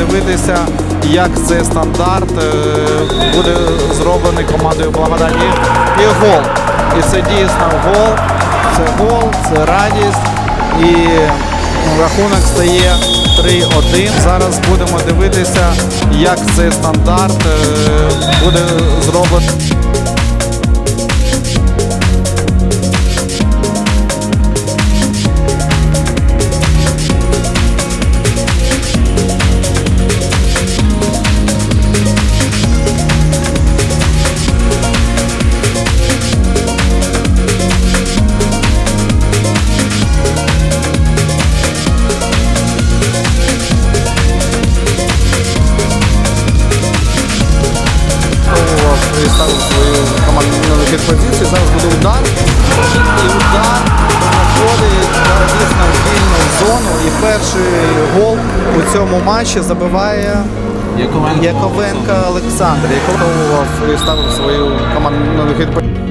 дивитися, як цей стандарт е, буде зроблений командою Благодать. І, гол. І це дійсно гол. Це гол, це радість. І рахунок стає 3-1. Зараз будемо дивитися, як цей стандарт е, буде зроблений. І ставив свою команду на вихід позиції. Зараз буде удар. І удар проходить дійсно в вільну зону. І перший гол у цьому матчі забиває Яковенко. Яковенко Олександр, який ставив свою команду на вихід позиції.